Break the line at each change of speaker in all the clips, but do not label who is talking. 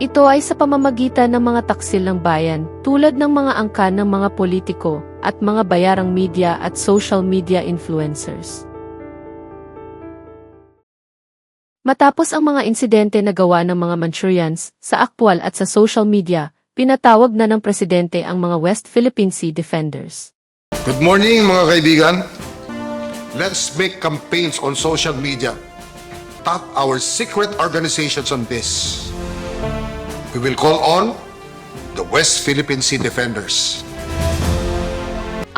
Ito ay sa pamamagitan ng mga taksil ng bayan tulad ng mga angkan ng mga politiko at mga bayarang media at social media influencers. Matapos ang mga insidente na gawa ng mga Manchurians sa aktwal at sa social media, pinatawag na ng presidente ang mga West Philippine Sea Defenders.
Good morning mga kaibigan. Let's make campaigns on social media. Tap our secret organizations on this. We will call on the West Philippine Sea Defenders.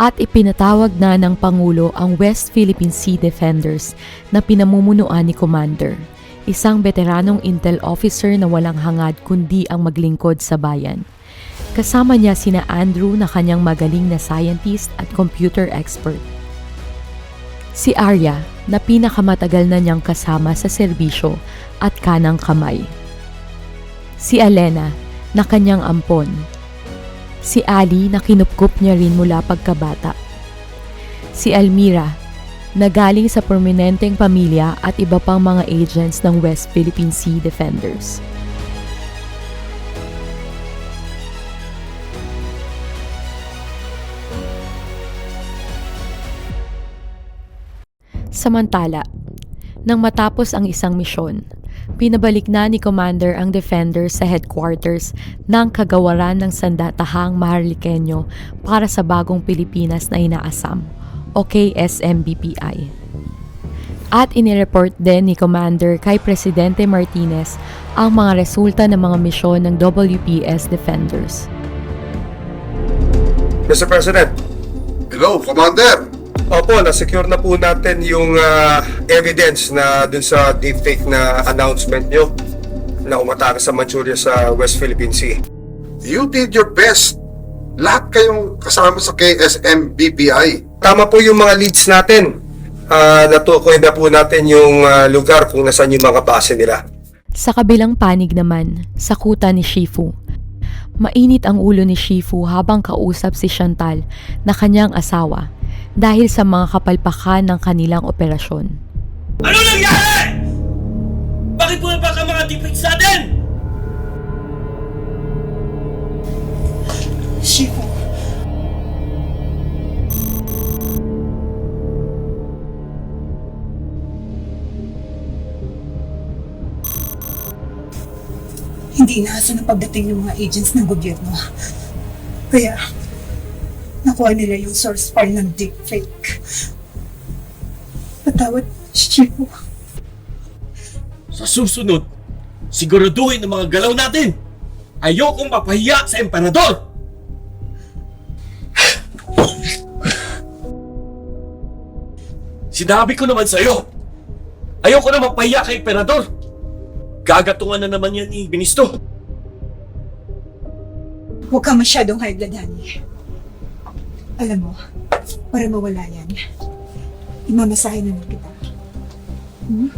At ipinatawag na ng Pangulo ang West Philippine Sea Defenders na pinamumunuan ni Commander, isang veteranong intel officer na walang hangad kundi ang maglingkod sa bayan. Kasama niya sina Andrew na kanyang magaling na scientist at computer expert. Si Arya na pinakamatagal na niyang kasama sa serbisyo at kanang kamay. Si Alena na kanyang ampon Si Ali na kinupkup niya rin mula pagkabata. Si Almira na galing sa prominenteng pamilya at iba pang mga agents ng West Philippine Sea Defenders. Samantala, nang matapos ang isang misyon, pinabalik na ni Commander ang Defender sa headquarters ng kagawaran ng sandatahang Maharlikeño para sa bagong Pilipinas na inaasam o KSMBPI. At inireport din ni Commander kay Presidente Martinez ang mga resulta ng mga misyon ng WPS Defenders.
Mr. President,
Hello, Commander!
Opo, na-secure na po natin yung ah, evidence na dun sa deepfake na announcement nyo na umatake sa Manchuria sa West Philippine Sea.
You did your best. Lahat kayong kasama sa KSM BPI.
Tama po yung mga leads natin. Ah, natukoy na po natin yung ah, lugar kung nasaan yung mga base nila.
Sa kabilang panig naman, sakuta ni Shifu. Mainit ang ulo ni Shifu habang kausap si Chantal na kanyang asawa dahil sa mga kapalpakan ng kanilang operasyon.
Ano nangyari? Bakit bumaba ka mga deepfakes natin?
Shifu. Hindi inaasa ng pagdating ng mga agents ng gobyerno. Kaya, nakuha nila yung source file ng deepfake. Patawad, Shifu.
Sa susunod, siguraduhin ang mga galaw natin. Ayokong mapahiya sa emperador. Sinabi ko naman sa'yo, ayoko na mapahiya kay emperador. Gagatungan na naman yan ni Binisto.
Huwag ka masyadong high blood, honey. Alam mo, para mawala yan, imamasahin na lang kita. Hmm?